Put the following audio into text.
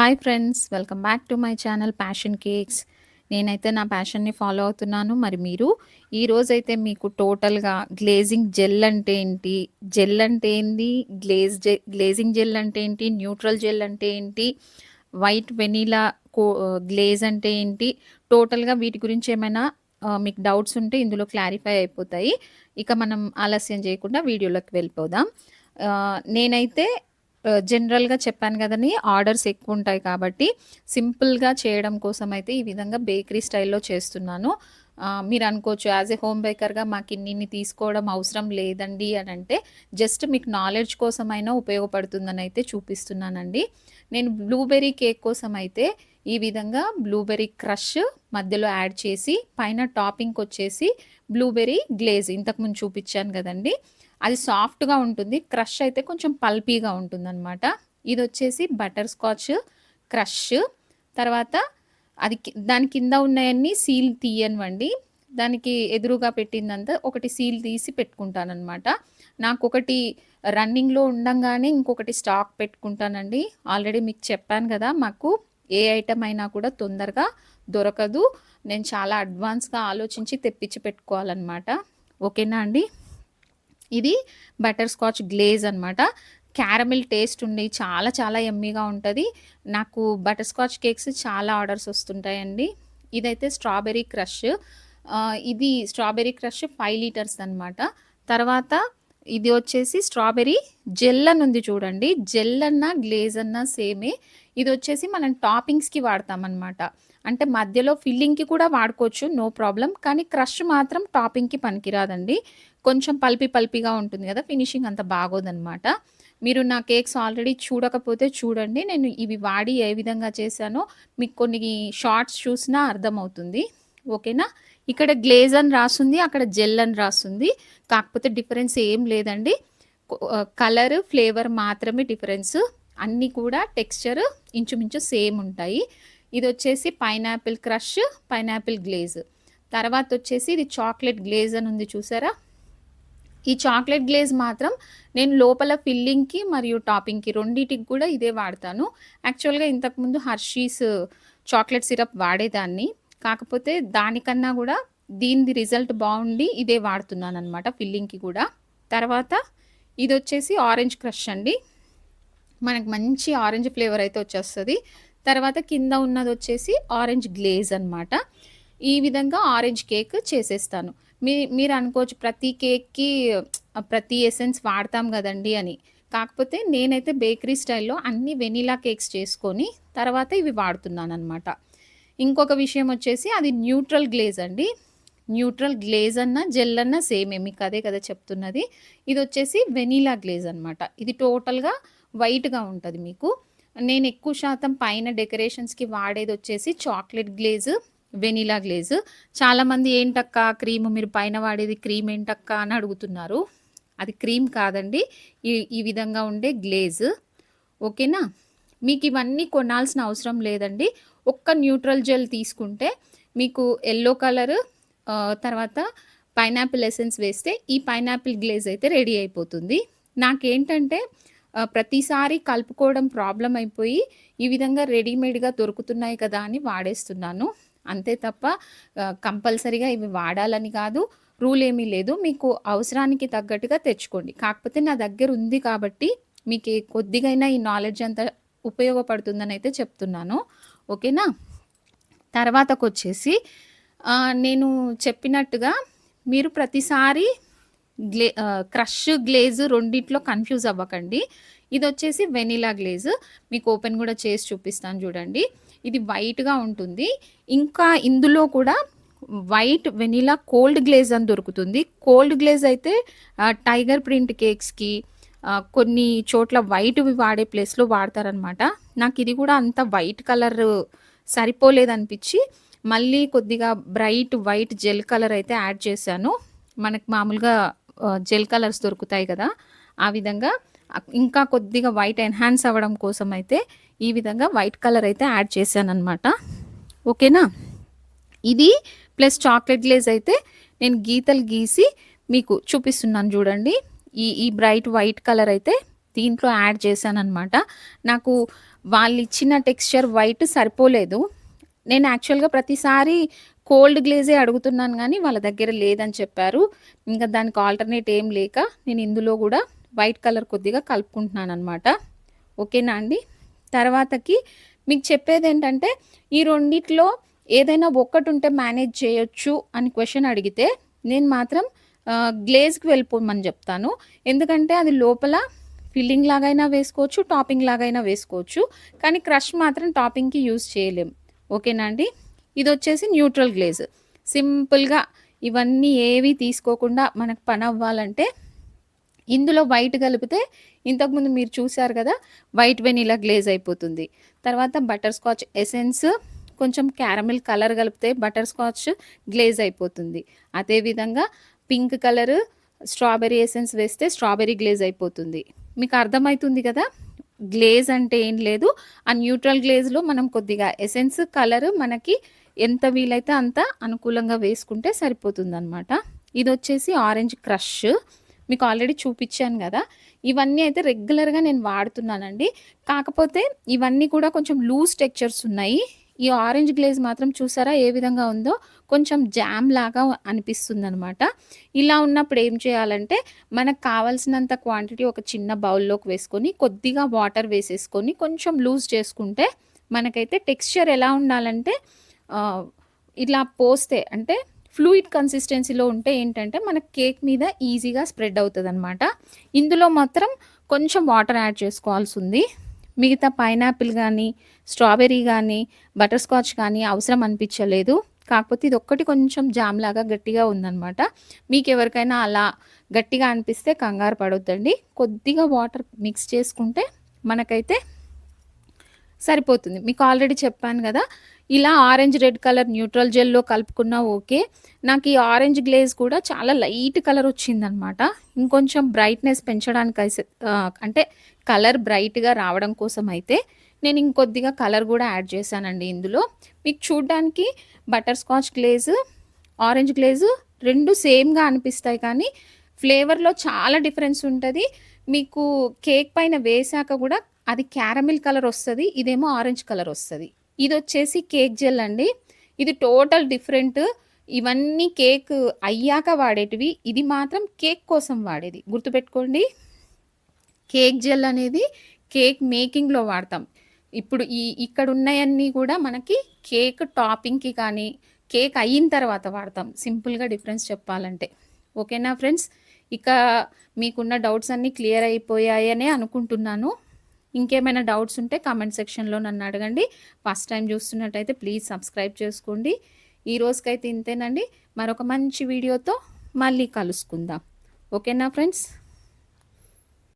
Hi friends welcome back to my channel passion cakes నేనైతే నా ప్యాషన్ని follow అవుతున్నాను. మరి మీరు ఈరోజైతే మీకు టోటల్గా గ్లేజింగ్ జెల్ అంటే ఏంటి? జెల్ అంటే ఏంటి గ్లేజ్ జె గ్లేజింగ్ జెల్ అంటే ఏంటి? న్యూట్రల్ జెల్ అంటే ఏంటి? వైట్ వెనీలా గ్లేజ్ అంటే ఏంటి? టోటల్గా వీటి గురించి ఏమైనా మీకు డౌట్స్ ఉంటే ఇందులో క్లారిఫై అయిపోతాయి. ఇక మనం ఆలస్యం చేయకుండా వీడియోలోకి వెళ్ళిపోదాం. నేనైతే జనరల్‌గా చెప్పాను కదండి ఆర్డర్స్ ఎక్కువ ఉంటాయి కాబట్టి, సింపుల్‌గా చేయడం కోసం అయితే ఈ విధంగా బేకరీ స్టైల్‌లో చేస్తున్నాను. మీరు అనుకోవచ్చు యాస్ ఎ హోమ్ బేకర్‌గా ఇన్ని తీసుకోవడం అవసరం లేదండి అని అంటే జస్ట్ మీకు నాలెడ్జ్ కోసమైనా ఉపయోగపడుతుందనైతే చూపిస్తున్నానండి. నేను బ్లూబెర్రీ కేక్ కోసం అయితే ఈ విధంగా బ్లూబెర్రీ క్రష్ మధ్యలో యాడ్ చేసి, పైన టాపింగ్‌కొచ్చేసి బ్లూబెర్రీ గ్లేజ్ ఇంతకుముందు చూపించాను కదండీ అది సాఫ్ట్‌గా ఉంటుంది. క్రష్ అయితే కొంచెం పల్పీగా ఉంటుందనమాట. ఇదొచ్చేసి బటర్ స్కాచ్ క్రష్. తర్వాత అది దాని కింద ఉన్నాయన్నీ సీల్ తీయనివ్వండి దానికి ఎదురుగా పెట్టిందంతా ఒకటి సీల్ తీసి పెట్టుకుంటానన్నమాట నాకు ఒకటి రన్నింగ్‌లో ఉండంగానే ఇంకొకటి స్టాక్ పెట్టుకుంటానండి. ఆల్రెడీ మీకు చెప్పాను కదా మాకు ఏ ఐటమ్ అయినా కూడా తొందరగా దొరకదు. నేను చాలా అడ్వాన్స్‌గా ఆలోచించి తెప్పించి పెట్టుకోవాలన్నమాట ఓకేనా అండి? ఇది బటర్ స్కాచ్ గ్లేజ్ అనమాట. క్యారమెల్ టేస్ట్ ఉండి చాలా చాలా ఎమ్మీగా ఉంటుంది నాకు బటర్ స్కాచ్ కేక్స్ చాలా ఆర్డర్స్ వస్తుంటాయండి. ఇదైతే స్ట్రాబెర్రీ క్రష్. ఇది స్ట్రాబెర్రీ క్రష్ ఫైవ్ లీటర్స్ అనమాట. తర్వాత ఇది వచ్చేసి స్ట్రాబెర్రీ జెల్ అనుంది చూడండి. జెల్ అన్నా, గ్లేజ్ అన్నా సేమే. ఇది వచ్చేసి మనం టాపింగ్స్‌కి వాడతామన్నమాట అంటే మధ్యలో ఫిల్లింగ్‌కి కూడా వాడుకోవచ్చు. నో ప్రాబ్లం కానీ క్రష్ మాత్రం టాపింగ్‌కి పనికిరాదండి. కొంచెం పల్పి పల్పిగా ఉంటుంది కదా ఫినిషింగ్ అంత బాగోదనమాట. మీరు నా కేక్స్ ఆల్రెడీ చూడకపోతే చూడండి. నేను ఇవి వాడి ఏ విధంగా చేశానో మీకు కొన్ని షార్ట్స్ చూసినా అర్థమవుతుంది. ఓకేనా? ఇక్కడ గ్లేజ్ అని రాసుంది. అక్కడ జెల్ అని రాసుంది. కాకపోతే డిఫరెన్స్ ఏం లేదండి. కలర్, ఫ్లేవర్ మాత్రమే డిఫరెన్స్. అన్నీ కూడా టెక్స్చర్ ఇంచుమించు సేమ్ ఉంటాయి. ఇది వచ్చేసి పైనాపిల్ క్రష్, పైనాపిల్ గ్లేజ్. తర్వాత వచ్చేసి ఇది చాక్లెట్ గ్లేజ్ అని ఉంది చూసారా? ఈ చాక్లెట్ గ్లేజ్ మాత్రం నేను లోపల ఫిల్లింగ్‌కి మరియు టాపింగ్‌కి రెండింటికి కూడా ఇదే వాడతాను. యాక్చువల్‌గా ఇంతకుముందు హర్షీస్ చాక్లెట్ సిరప్ వాడేదాన్ని. కాకపోతే దానికన్నా కూడా దీనిది రిజల్ట్ బాగుండి ఇదే వాడుతున్నాను అనమాట ఫిల్లింగ్‌కి కూడా. తర్వాత ఇది వచ్చేసి ఆరెంజ్ క్రష్ అండి. మనకు మంచి ఆరెంజ్ ఫ్లేవర్ అయితే వచ్చేస్తుంది తర్వాత కింద ఉన్నది వచ్చేసి ఆరెంజ్ గ్లేజ్ అనమాట. ఈ విధంగా ఆరెంజ్ కేక్ చేసేస్తాను. మీ మీరు అనుకోవచ్చు ప్రతి కేక్‌కి ప్రతి ఎసెన్స్ వాడతాం కదండి అని. కాకపోతే నేనైతే బేకరీ స్టైల్‌లో అన్ని వెనీలా కేక్స్ చేసుకొని, తర్వాత ఇవి వాడుతున్నాననమాట. ఇంకొక విషయం వచ్చేసి అది న్యూట్రల్ గ్లేజ్ అండి. న్యూట్రల్ గ్లేజ్ అన్నా, జెల్ అన్నా సేమే. అదే కదా చెప్తున్నది. ఇది వచ్చేసి వెనిలా గ్లేజ్ అనమాట. ఇది టోటల్‌గా వైట్‌గా ఉంటుంది మీకు. నేను ఎక్కువ శాతం పైన డెకరేషన్స్‌కి వాడేది వచ్చేసి చాక్లెట్ గ్లేజ్, వెనిలా గ్లేజ్. చాలామంది ఏంటక్కా క్రీమ్ మీరు పైన వాడేది క్రీమ్ ఏంటక్క అని అడుగుతున్నారు. అది క్రీమ్ కాదండి. ఈ ఈ విధంగా ఉండే గ్లేజ్. ఓకేనా? మీకు ఇవన్నీ కొనాల్సిన అవసరం లేదండి. ఒక్క న్యూట్రల్ జెల్ తీసుకుంటే మీకు ఎల్లో కలర్ తర్వాత పైనాపిల్ ఎసెన్స్ వేస్తే ఈ పైనాపిల్ గ్లేజ్ అయితే రెడీ అయిపోతుంది. నాకేంటంటే ప్రతిసారి కలుపుకోవడం ప్రాబ్లం అయిపోయి, ఈ విధంగా రెడీమేడ్‌గా దొరుకుతున్నాయి కదా! అని వాడేస్తున్నాను. అంతే తప్ప కంపల్సరీగా ఇవి వాడాలని కాదు. రూల్ ఏమీ లేదు. మీకు అవసరానికి తగ్గట్టుగా తెచ్చుకోండి. కాకపోతే నా దగ్గర ఉంది కాబట్టి మీకు కొద్దిగైనా ఈ నాలెడ్జ్ అంతా అయితే చెప్తున్నాను. ఓకేనా? తర్వాతకొచ్చేసి వచ్చేసి నేను చెప్పినట్టుగా మీరు ప్రతిసారి గ్లే క్రష్, గ్లేజ్ రెండిట్లో కన్‌ఫ్యూజ్ అవ్వకండి. ఇది వచ్చేసి వెనిలా గ్లేజ్. మీకు ఓపెన్ కూడా చేసి చూపిస్తాను చూడండి. ఇది వైట్‌గా ఉంటుంది. ఇంకా ఇందులో కూడా వైట్ వెనిలా కోల్డ్ గ్లేజ్ అని దొరుకుతుంది. కోల్డ్ గ్లేజ్ అయితే టైగర్ ప్రింట్ కేక్స్‌కి కొన్ని చోట్ల వైట్‌వి వాడే ప్లేస్‌లో వాడతారనమాట. నాకు ఇది కూడా అంత వైట్ కలర్ సరిపోలేదనిపించి మళ్ళీ కొద్దిగా బ్రైట్ వైట్ జెల్ కలర్ అయితే యాడ్ చేశాను. మనకు మామూలుగా జెల్ కలర్స్ దొరుకుతాయి కదా ఆ విధంగా ఇంకా కొద్దిగా వైట్ ఎన్హాన్స్ అవ్వడం కోసం అయితే ఈ విధంగా వైట్ కలర్ అయితే యాడ్ చేశాననమాట. ఓకేనా? ఇది ప్లస్ చాక్లెట్ గ్లేజ్ అయితే నేను గీతలు గీసి మీకు చూపిస్తున్నాను చూడండి ఈ ఈ బ్రైట్ వైట్ కలర్ అయితే దీంట్లో యాడ్ చేశానమాట నాకు వాళ్ళు ఇచ్చిన టెక్స్చర్ వైట్ సరిపోలేదు. నేను యాక్చువల్‌గా ప్రతిసారి కోల్డ్ గ్లేజే అడుగుతున్నాను కానీ వాళ్ళ దగ్గర లేదని చెప్పారు. ఇంకా దానికి ఆల్టర్‌నేట్ ఏం లేక నేను ఇందులో కూడా వైట్ కలర్ కొద్దిగా కలుపుకుంటున్నాను అనమాట ఓకేనా అండి. తర్వాతకి మీకు చెప్పేది ఏంటంటే ఈ రెండిట్లో ఏదైనా ఒక్కటి ఉంటే మేనేజ్ చేయొచ్చు అని క్వశ్చన్ అడిగితే, నేను మాత్రం గ్లేజ్‌కి వెళ్ళిపోమని చెప్తాను ఎందుకంటే అది లోపల ఫిల్లింగ్ లాగైనా వేసుకోవచ్చు, టాపింగ్ లాగైనా వేసుకోవచ్చు. కానీ క్రష్ మాత్రం టాపింగ్‌కి యూజ్ చేయలేం. ఓకేనా అండి. ఇది వచ్చేసి న్యూట్రల్ గ్లేజ్. సింపుల్‌గా ఇవన్నీ ఏవి తీసుకోకుండా మనకు పని అవ్వాలంటే ఇందులో వైట్ కలిపితే ఇంతకుముందు మీరు చూసారు కదా వైట్ వెనీలా గ్లేజ్ అయిపోతుంది. తర్వాత బటర్ స్కాచ్ ఎసెన్స్, కొంచెం క్యారమెల్ కలర్ కలిపితే బటర్ స్కాచ్ గ్లేజ్ అయిపోతుంది. అదేవిధంగా పింక్ కలర్ స్ట్రాబెరీ ఎసెన్స్ వేస్తే స్ట్రాబెరీ గ్లేజ్ అయిపోతుంది. మీకు అర్థమవుతుంది కదా గ్లేజ్ అంటే ఏం లేదు. ఆ న్యూట్రల్ గ్లేజ్‌లో మనం కొద్దిగా ఎసెన్స్, కలర్ మనకి ఎంత వీలైతే అంత అనుకూలంగా వేసుకుంటే సరిపోతుందనమాట. ఇదొచ్చేసి ఆరెంజ్ క్రష్. మీకు ఆల్రెడీ చూపించాను కదా ఇవన్నీ అయితే రెగ్యులర్‌గా నేను వాడుతున్నానండి. కాకపోతే ఇవన్నీ కూడా కొంచెం లూజ్ టెక్చర్స్ ఉన్నాయి. ఈ ఆరెంజ్ గ్లేజ్ మాత్రం చూసారా ఏ విధంగా ఉందో? కొంచెం జామ్ లాగా అనిపిస్తుంది అనమాట ఇలా ఉన్నప్పుడు ఏం చేయాలంటే, మనకు కావాల్సినంత క్వాంటిటీ ఒక చిన్న బౌల్‌లోకి వేసుకొని, కొద్దిగా వాటర్ వేసేసుకొని, కొంచెం లూజ్ చేసుకుంటే, మనకైతే టెక్స్చర్ ఎలా ఉండాలంటే ఇలా పోస్తే అంటే ఫ్లూయిడ్ కన్సిస్టెన్సీలో ఉంటే ఏంటంటే, మన కేక్ మీద ఈజీగా స్ప్రెడ్ అవుతదనమాట. ఇందులో మాత్రం కొంచెం వాటర్ యాడ్ చేసుకోవాల్సి ఉంది మిగతా పైనాపిల్ కానీ స్ట్రాబెర్రీ కానీ బటర్ స్కాచ్ కానీ అవసరం అనిపించలేదు కాకపోతే ఇది ఒక్కటి కొంచెం జామ్ లాగా గట్టిగా ఉందనమాట. మీకెవరికైనా అలా గట్టిగా అనిపిస్తే కంగారు పడొద్దండి. కొద్దిగా వాటర్ మిక్స్ చేసుకుంటే మనకైతే సరిపోతుంది. మీకు ఆల్రెడీ చెప్పాను కదా ఇలా ఆరెంజ్, రెడ్ కలర్ న్యూట్రల్ జెల్‌లో కలుపుకున్నా ఓకే. నాకు ఈ ఆరెంజ్ గ్లేజ్ కూడా చాలా లైట్ కలర్ వచ్చిందనమాట. ఇంకొంచెం బ్రైట్‌నెస్ పెంచడానికి అంటే కలర్ బ్రైట్‌గా రావడం కోసం అయితే, నేను ఇంకొద్దిగా కలర్ కూడా యాడ్ చేశానండి ఇందులో. మీకు చూడ్డానికి butter scotch glaze, orange glaze రెండు సేమ్‌గా అనిపిస్తాయి కానీ, ఫ్లేవర్‌లో చాలా డిఫరెన్స్ ఉంటుంది మీకు కేక్ పైన వేసాక కూడా అది క్యారమెల్ కలర్ వస్తుంది ఇదేమో ఆరెంజ్ కలర్ వస్తుంది ఇది వచ్చేసి కేక్ జెల్ అండి. ఇది టోటల్ డిఫరెంట్. ఇవన్నీ కేక్ అయ్యాక వాడేటివి. ఇది మాత్రం కేక్ కోసం వాడేది. గుర్తుపెట్టుకోండి. కేక్ జెల్ అనేది కేక్ మేకింగ్‌లో వాడతాం. ఇప్పుడు ఈ ఇక్కడ ఉన్నాయన్నీ కూడా మనకి కేక్ టాపింగ్‌కి కానీ, కేక్ అయిన తర్వాత వాడతాం. సింపుల్‌గా డిఫరెన్స్ చెప్పాలంటే. ఓకేనా ఫ్రెండ్స్. ఇక మీకున్న డౌట్స్ అన్నీ క్లియర్ అయిపోయాయనే అనుకుంటున్నాను. ఇంకేమైనా డౌట్స్ ఉంటే కామెంట్ సెక్షన్‌లో నన్ను అడగండి. ఫస్ట్ టైం చూస్తున్నట్టయితే ప్లీజ్ సబ్స్క్రైబ్ చేసుకోండి. ఈ రోజుకైతే ఇంతేనండి. మరొక మంచి వీడియోతో మళ్ళీ కలుసుకుందాం. ఓకేనా ఫ్రెండ్స్.